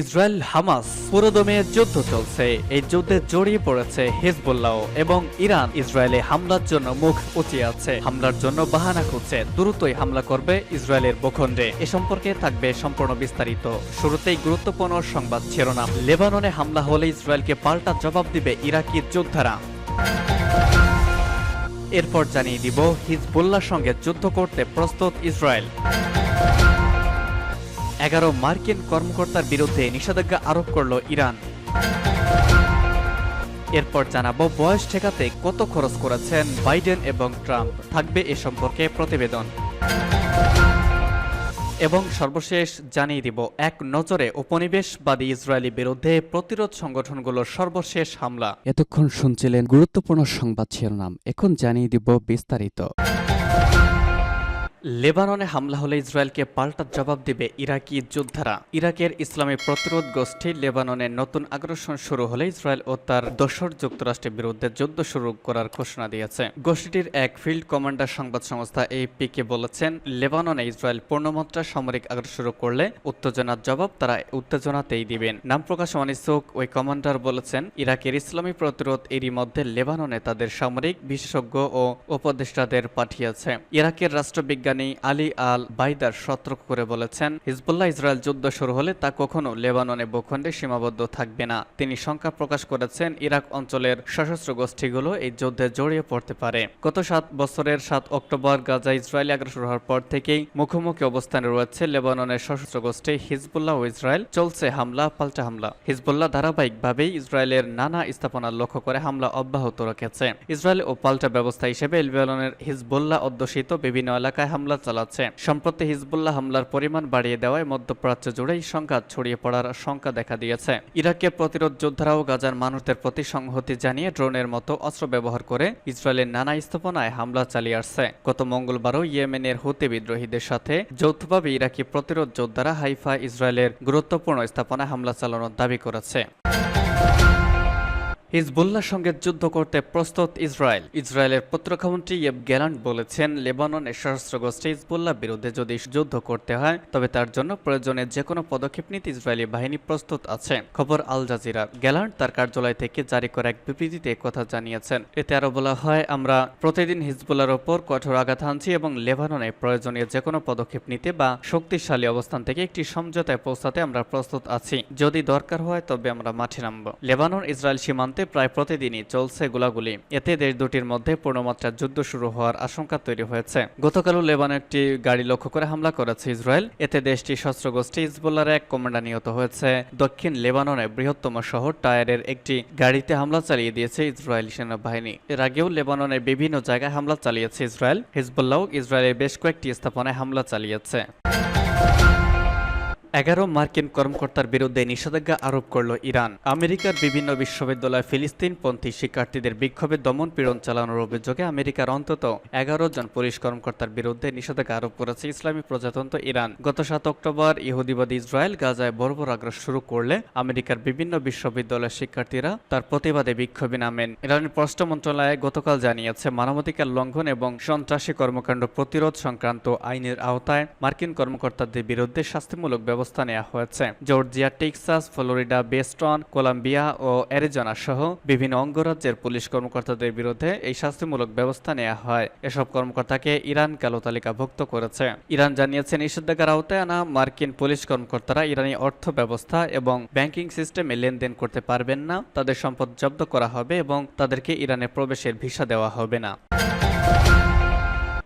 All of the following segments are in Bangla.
ইসরায়েল হামাস পুরোদমে যুদ্ধ চলছে। এই যুদ্ধে জড়িয়ে পড়েছে হিজবুল্লাহ এবং ইরান। ইসরায়েলে হামলার জন্য মুখ উঁচিয়ে আছে। হামলার জন্য বাহানা খুঁজছে। দ্রুতই হামলা করবে ইসরায়েলের ভূখণ্ডে। এ সম্পর্কে থাকবে সম্পূর্ণ বিস্তারিত। শুরুতেই গুরুত্বপূর্ণ সংবাদ শিরোনাম। লেবাননে হামলা হলে ইসরায়েলকে পাল্টা জবাব দিবে ইরাকি যোদ্ধারা। এরপর জানিয়ে দিব, হিজবুল্লাহর সঙ্গে যুদ্ধ করতে প্রস্তুত ইসরায়েল। এগারো মার্কিন কর্মকর্তার বিরুদ্ধে নিষেধাজ্ঞা আরোপ করল ইরান। এরপর জানাব বয়স ঠেকাতে কত খরচ করেছেন বাইডেন এবং ট্রাম্প। থাকবে এ সম্পর্কে প্রতিবেদন। এবং সর্বশেষ জানিয়ে দিব, এক নজরে উপনিবেশবাদী ইসরায়েলি বিরুদ্ধে প্রতিরোধ সংগঠনগুলোর সর্বশেষ হামলা। এতক্ষণ শুনছিলেন গুরুত্বপূর্ণ সংবাদ শিরোনাম। এখন জানিয়ে দিব বিস্তারিত। লেবাননে হামলা হলে ইসরায়েলকে পাল্টা জবাব দেবে ইরাকি যোদ্ধারা। ইরাকের ইসলামী প্রতিরোধ গোষ্ঠী লেবাননে নতুন আগ্রাসন শুরু হলে ইসরায়েল ও তার দোসর যুক্তরাষ্ট্রের বিরুদ্ধে যুদ্ধ শুরু করার ঘোষণা দিয়েছে। গোষ্ঠীটির এক ফিল্ড কমান্ডার সংবাদ সংস্থা এপিকে বলেছেন, লেবাননে ইসরায়েল পূর্ণমাত্রা সামরিক আগ্রাসন শুরু করলে উত্তেজনার জবাব তারা উত্তেজনাতেই দিবেন। নাম প্রকাশ অনিচ্ছুক ওই কমান্ডার বলেছেন, ইরাকের ইসলামী প্রতিরোধ এরই মধ্যে লেবাননে তাদের সামরিক বিশেষজ্ঞ ও উপদেষ্টাদের পাঠিয়েছে। ইরাকের রাষ্ট্রবিজ্ঞানী আলী আল বাইদার সতর্ক করে বলেছেন, হিজবুল্লাহ ইসরায়েল যুদ্ধ শুরু হলে তা কখনো লেবাননে ভূখণ্ডে সীমাবদ্ধ থাকবে না। তিনি শঙ্কা প্রকাশ করেছেন, ইরাক অঞ্চলের সশস্ত্র গোষ্ঠীগুলো এই যুদ্ধে জড়িয়ে পড়তে পারে। গত সাত বছরের সাত অক্টোবর গাজা ইসরায়েলি আগ্রাসন হওয়ার পর থেকেই মুখোমুখি অবস্থানে রয়েছে লেবাননের সশস্ত্র গোষ্ঠী হিজবুল্লাহ ও ইসরায়েল। চলছে হামলা, পাল্টা হামলা। হিজবুল্লাহ ধারাবাহিকভাবেই ইসরায়েলের নানা স্থাপনা লক্ষ্য করে হামলা অব্যাহত রেখেছে। ইসরায়েল ও পাল্টা ব্যবস্থা হিসেবে লেবাননের হিজবুল্লাহ অধ্যুষিত বিভিন্ন এলাকায় হামলা চালাচ্ছে। সম্প্রতি হিজবুল্লাহ হামলার পরিমাণ বাড়িয়ে দেওয়ায় মধ্যপ্রাচ্য জুড়েই সংঘাত ছড়িয়ে পড়ার শঙ্কা দেখা দিয়েছে। ইরাকের প্রতিরোধ যোদ্ধারাও গাজার মানুষদের প্রতি সংহতি জানিয়ে ড্রোনের মতো অস্ত্র ব্যবহার করে ইসরায়েলের নানা স্থাপনায় হামলা চালিয়ে আসছে। গত মঙ্গলবারও ইয়েমেনের হুতি বিদ্রোহীদের সাথে যৌথভাবে ইরাকি প্রতিরোধ যোদ্ধারা হাইফা ইসরায়েলের গুরুত্বপূর্ণ স্থাপনায় হামলা চালানোর দাবি করেছে। হিজবুল্লাহর সঙ্গে যুদ্ধ করতে প্রস্তুত ইসরায়েল। ইসরায়েলের প্রতিরক্ষামন্ত্রী ইয়েব গ্যালান্ট বলেছেন লেবাননের সশস্ত্র গোষ্ঠী হিজবুল্লাহ বিরুদ্ধে যদি যুদ্ধ করতে হয়, তবে তার জন্য প্রয়োজনে যে কোনো পদক্ষেপ নিতে ইসরায়েলি বাহিনী প্রস্তুত আছে। খবর আল জাজিরার গ্যালান্ট তার কার্যালয় থেকে জারি করা এক বিবৃতিতে কথা জানিয়েছেন। এতে আরও বলা হয়, আমরা প্রতিদিন হিজবুল্লাহর ওপর কঠোর আঘাত হানছি এবং লেবাননে প্রয়োজনীয় যে কোনো পদক্ষেপ নিতে বা শক্তিশালী অবস্থান থেকে একটি সমঝোতায় পৌঁছাতে আমরা প্রস্তুত আছি। যদি দরকার হয়, তবে আমরা মাঠে নামব। লেবানন ইসরায়েল সীমান্তে প্রায় প্রতিদিনই চলছে গোলাগুলি। এতে দেশ দুটির মধ্যে পূর্ণমাত্রার যুদ্ধ শুরু হওয়ার আশঙ্কা তৈরি হয়েছে। গতকালও লেবান একটি গাড়ি লক্ষ্য করে হামলা করেছে ইসরায়েল। এতে দেশটির সশস্ত্র গোষ্ঠী ইসবুল্লার এক কমান্ডার নিহত হয়েছে। দক্ষিণ লেবাননের বৃহত্তম শহর টায়ারের একটি গাড়িতে হামলা চালিয়ে দিয়েছে ইসরায়েলি সেনাবাহিনী। এর আগেও লেবাননের বিভিন্ন জায়গায় হামলা চালিয়েছে ইসরায়েল। হিজবুল্লাহ ইসরায়েলের বেশ কয়েকটি স্থাপনায় হামলা চালিয়েছে। এগারো মার্কিন কর্মকর্তার বিরুদ্ধে নিষেধাজ্ঞা আরোপ করল ইরান। আমেরিকার বিভিন্ন বিশ্ববিদ্যালয় ফিলিস্তিনপন্থী শিক্ষার্থীদের বিক্ষোভে দমন পীড়ন চালানোর অভিযোগে আমেরিকার অন্তত এগারো জন পুলিশ কর্মকর্তার বিরুদ্ধে নিষেধাজ্ঞা আরোপ করেছে ইসলামী প্রজাতন্ত্র ইরান। গত সাত অক্টোবর ইহুদিবাদী ইসরায়েল গাজায় বর্বর আগ্রাস শুরু করলে আমেরিকার বিভিন্ন বিশ্ববিদ্যালয়ের শিক্ষার্থীরা তার প্রতিবাদে বিক্ষোভে নামেন। ইরানের পররাষ্ট্র মন্ত্রণালয় গতকাল জানিয়েছে, মানবাধিকার লঙ্ঘন এবং সন্ত্রাসী কর্মকাণ্ড প্রতিরোধ সংক্রান্ত আইনের আওতায় মার্কিন কর্মকর্তাদের বিরুদ্ধে শাস্তিমূলক ব্যবস্থা নেওয়া হয়েছে। Georgia, Texas, Florida, Boston, Columbia ও অ্যারিজোনা সহ বিভিন্ন অঙ্গরাজ্যের পুলিশ কর্মকর্তাদের বিরুদ্ধে এই শাস্তিমূলক ব্যবস্থা নেওয়া হয়। এসব কর্মকর্তাকে ইরান কালো তালিকাভুক্ত করেছে। ইরান জানিয়েছে, নিষেধাজ্ঞার আওতায় আনা মার্কিন পুলিশ কর্মকর্তারা ইরানি অর্থ ব্যবস্থা এবং ব্যাংকিং সিস্টেমে লেনদেন করতে পারবেন না, তাদের সম্পদ জব্দ করা হবে এবং তাদেরকে ইরানে প্রবেশের ভিসা দেওয়া হবে না।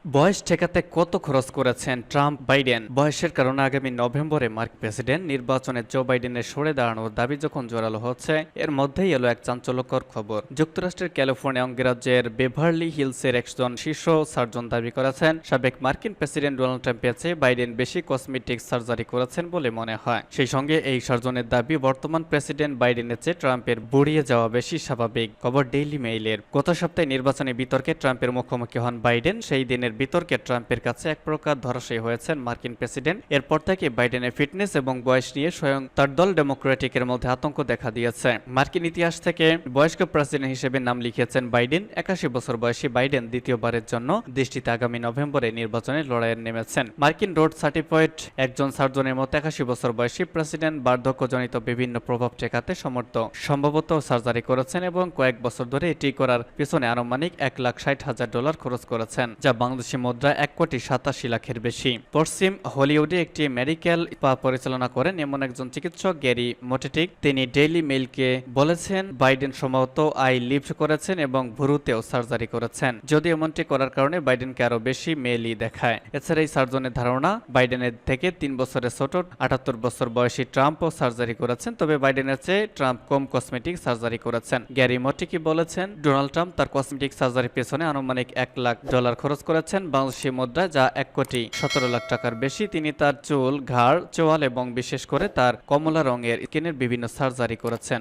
বয়স ঠেকাতে কত খরচ করেছেন ট্রাম্প, বাইডেন? বয়সের কারণে আগামী নভেম্বরে মার্ক প্রেসিডেন্ট নির্বাচনে জো বাইডেনের সরে দাঁড়ানোর দাবি যখন জোরালো হচ্ছে, এর মধ্যেই এলো এক চাঞ্চল্যকর খবর। যুক্তরাষ্ট্রের ক্যালিফোর্নিয়া অঙ্গরাজ্যের বেভারলি হিলসের একজন শীর্ষ সার্জন দাবি করেছেন, সাবেক মার্কিন প্রেসিডেন্ট ডোনাল্ড ট্রাম্পের চেয়ে বাইডেন বেশি কসমেটিক সার্জারি করেছেন বলে মনে হয়। সেই সঙ্গে এই সার্জনের দাবি বর্তমান প্রেসিডেন্ট বাইডেনের চেয়ে ট্রাম্পের বুড়িয়ে যাওয়া বেশি স্বাভাবিক। খবর ডেইলি মেইলের। গত সপ্তাহে নির্বাচনী বিতর্কে ট্রাম্পের মুখোমুখি হন বাইডেন, সেই দিনের নির্বাচনের বিতর্কে ট্রাম্পের কাছে এক প্রকার ধরাশয়ী হয়েছেন মার্কিন প্রেসিডেন্ট। এরপর থেকে বাইডেনের ফিটনেস এবং বয়স নিয়ে স্বয়ং তার দল ডেমোক্রেটিকের মধ্যে আতঙ্ক দেখা দিয়েছে। মার্কিন ইতিহাস থেকে বয়স্ক প্রেসিডেন্ট হিসেবে নাম লিখিয়েছেন বাইডেন। একাশি বছর বয়সী বাইডেন দ্বিতীয়বারের জন্য দেশটিতে আগামী নভেম্বরে নির্বাচনে লড়াইয়ে নেমেছেন। মার্কিন রোড সার্টিফাইড একজন সার্জনের মতো একাশি বছর বয়সী প্রেসিডেন্ট বার্ধক্যজনিত বিভিন্ন প্রভাব ঠেকাতে সমর্থ। সম্ভবত সার্জারি করেছেন এবং কয়েক বছর ধরে এটি করার পিছনে আনুমানিক এক লাখ ষাট হাজার ডলার খরচ করেছেন, যা বাংলাদেশি মুদ্রা এক কোটি সাতাশি লাখের বেশি। পশ্চিম হলিউডে একটি মেডিকেল স্পা পরিচালনা করেন এমন একজন চিকিৎসক, গ্যারি মোটেটিক। তিনি ডেইলি মেইলকে বলেছেন, বাইডেন সম্ভবত আই লিফট করেছেন এবং ভুরুতেও সার্জারি করেছেন। যদি এমনটি করার কারণে বাইডেনকে আরও বেশি মেলই দেখায়। এছাড়া এই সার্জনের ধারণা, বাইডেনের থেকে তিন বছরের ছোট, আটাত্তর বছর বয়সী ট্রাম্পও সার্জারি করেছেন, তবে বাইডেনের চেয়ে ট্রাম্প কম কসমেটিক সার্জারি করেছেন। গ্যারি মোটিকি বলেছেন, ডোনাল্ড ট্রাম্প তার কসমেটিক সার্জারির পেছনে আনুমানিক এক লাখ ডলার খরচ করেছেন। বাংলাদেশি মুদ্রা যা এক কোটি সতেরো লাখ টাকার বেশি। তিনি তার চুল, ঘাড়, চোয়াল এবং বিশেষ করে তার কমলা রঙের স্কিনের বিভিন্ন সার্জারি করেছেন।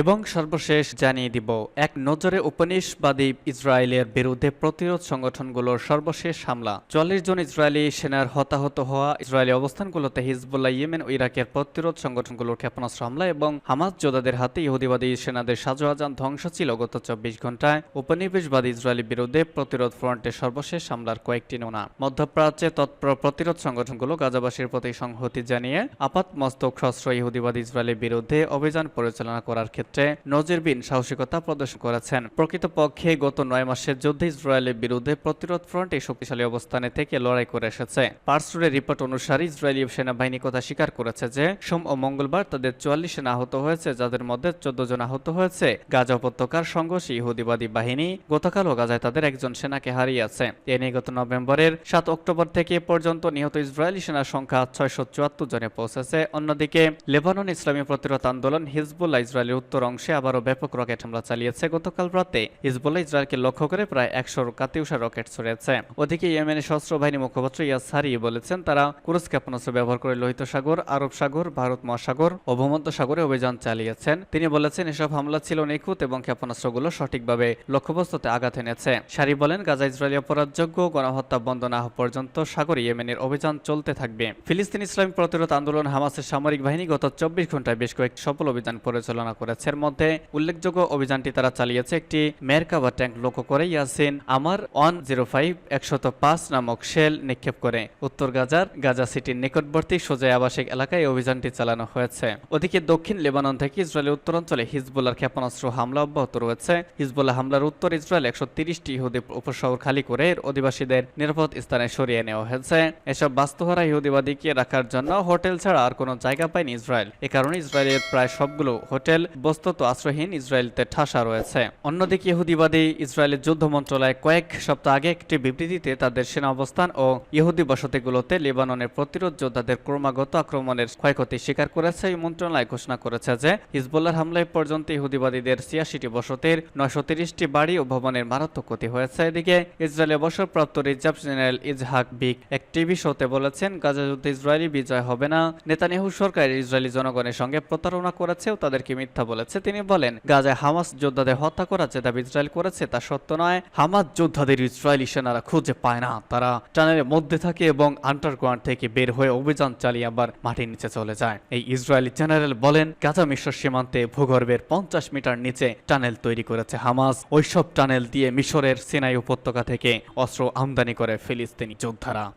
এবং সর্বশেষ জানিয়ে দিব, এক নজরে উপনিষবাদী ইসরায়েলের বিরুদ্ধে প্রতিরোধ সংগঠনগুলোর সর্বশেষ হামলা। চল্লিশ জন ইসরায়েলি সেনার হতাহত হওয়া ইসরায়েলি অবস্থানগুলোতে হিজবুল্লাহ ইয়েমেন ও ইরাকের প্রতিরোধ সংগঠনগুলোর ক্ষেপণাস্ত্র হামলা এবং হামাজ যোদ্ধাদের হাতে ইহুদিবাদী সেনাদের সাজোয়াজান ধ্বংস ছিল গত চব্বিশ ঘন্টায় উপনিবেশবাদী ইসরায়েলের বিরুদ্ধে প্রতিরোধ ফ্রন্টের সর্বশেষ হামলার কয়েকটি নোনা। মধ্যপ্রাচ্যে তৎপর প্রতিরোধ সংগঠনগুলো গাজাবাসীর প্রতি সংহতি জানিয়ে আপাত মস্তক সস্ত্র ইহুদিবাদী ইসরায়েলের বিরুদ্ধে অভিযান পরিচালনা করার ক্ষেত্রে নজিরবিন সাহসিকতা প্রদর্শন করেছেন। প্রকৃতপক্ষে গত নয় মাসের যুদ্ধে ইসরায়েলের বিরুদ্ধে প্রতিরোধ ফ্রন্ট এই শক্তিশালী অবস্থানে থেকে লড়াই করে এসেছে। পার্সুরের রিপোর্ট অনুসারে ইসরায়েলি সেনাবাহিনী কথা স্বীকার করেছে যে, সোম ও মঙ্গলবার তাদের চুয়াল্লিশ সেনা আহত হয়েছে, যাদের মধ্যে চোদ্দ জন আহত হয়েছে। গাজা উপত্যকার সংঘর্ষে ইহুদিবাদী বাহিনী গতকালও গাজায় তাদের একজন সেনাকে হারিয়েছে। এ নিয়ে গত নভেম্বরের সাত অক্টোবর থেকে পর্যন্ত নিহত ইসরায়েলি সেনার সংখ্যা ছয়শো চুয়াত্তর জনে পৌঁছেছে। অন্যদিকে লেবানন ইসলামী প্রতিরোধ আন্দোলন হিজবুল্লাহ ইসরায়েলের উত্তর অংশে আবারও ব্যাপক রকেট হামলা চালিয়েছে। গতকাল রাতে হিজবুল্লাহ ইসরায়েলকে লক্ষ্য করে প্রায় একশো কাতিউষা রকেট ছড়িয়েছে ওদিকে ইয়েমেনের সশস্ত্র বাহিনী মুখপাত্র ইয়াসারি বলেছেন, তারা ক্রুজ ক্ষেপণাস্ত্র ব্যবহার করে লোহিত সাগর, আরব সাগর, ভারত মহাসাগর ও ভূমধ্য সাগরে অভিযান চালিয়েছেন। তিনি বলেছেন, এসব হামলা ছিল নিখুঁত এবং ক্ষেপণাস্ত্রগুলো সঠিকভাবে লক্ষ্যবস্তুতে আঘাত এনেছে। সারি বলেন, গাজা ইসরায়েলি অপরাধযোগ্য গণহত্যা বন্ধ না হওয়া পর্যন্ত সাগর ইয়েমেনের অভিযান চলতে থাকবে। ফিলিস্তিন ইসলামী প্রতিরোধ আন্দোলন হামাসের সামরিক বাহিনী গত চব্বিশ ঘন্টায় বেশ কয়েকটি সফল অভিযান পরিচালনা করেছে। এর মধ্যে উল্লেখযোগ্য অভিযানটি তারা চালিয়েছে। একটি মেরকাবা ট্যাঙ্ক লক্ষ্য করে ইয়াসিন আমার ওয়ান জিরো ফাইভ একশত পাঁচ নামক শেল নিক্ষেপ করে। উত্তর গাজার গাজা সিটির নিকটবর্তী সোজা আবাসিক এলাকায় অভিযানটি চালানো হয়েছে। ওদিকে দক্ষিণ লেবানন থেকে ইসরায়েলের উত্তরাঞ্চলে হিজবুল্লার ক্ষেপণাস্ত্র হামলা অব্যাহত রয়েছে। হিজবুল্লাহ হামলার উত্তর ইসরায়েল একশো তিরিশটি ইহুদি উপশহর খালি করে এর অধিবাসীদের নিরাপদ স্থানে সরিয়ে নেওয়া হয়েছে। এসব বাস্তুহারা ইহুদিবাদীকে রাখার জন্য হোটেল ছাড়া আর কোনো জায়গা পায়নি ইসরায়েল। এ কারণে ইসরায়েলের প্রায় সবগুলো হোটেল বস্তুত আশ্রয়হীন ইসরায়েলতে ঠাসা রয়েছে। অন্যদিকে ইহুদিবাদী ইসরায়েলের যুদ্ধ মন্ত্রণালয় কয়েক সপ্তাহ আগে একটি বিবৃতিতে তাদের সেনা অবস্থান ও ইহুদি বসতিগুলোতে লেবাননের প্রতিরোধ যোদ্ধাদের ক্রমাগত আক্রমণের ক্ষয়ক্ষতি স্বীকার করেছে এই মন্ত্রণালয় ঘোষণা করেছে যে হিজবুল্লার হামলায় পর্যন্ত ইহুদিবাদীদের ছিয়াশিটি বসতির নয়শো তিরিশটি বাড়ি ও ভবনের মারাত্মক ক্ষতি হয়েছে। এদিকে ইসরায়েলে অবসরপ্রাপ্ত রিজার্ভ জেনারেল ইজহাক বিগ এক টিভি শোতে বলেছেন, গাজা যুদ্ধে ইসরায়েলি বিজয় হবে না। নেতানিয়াহু সরকার ইসরায়েলি জনগণের সঙ্গে প্রতারণা করেছে ও তাদেরকে মিথ্যা বলেছে। তিনি বলেন, গাজায় হামাস যোদ্ধাদের হত্যা করা যে দাবি ইসরায়েল করেছে তা সত্য নয়। হামাস যোদ্ধাদের ইসরায়েলি সেনারা খুঁজে পায় না। তারা টানেলের মধ্যে থাকে এবং আন্ডারগ্রাউন্ড থেকে বের হয়ে অভিযান চালিয়ে আবার মাটির নিচে চলে যায়। এই ইসরায়েলি জেনারেল বলেন, গাজা মিশর সীমান্তে ভূগর্ভের পঞ্চাশ মিটার নিচে টানেল তৈরি করেছে হামাস। ওইসব টানেল দিয়ে মিশরের সিনাই উপত্যকা থেকে অস্ত্র আমদানি করে ফিলিস্তিনি যোদ্ধারা।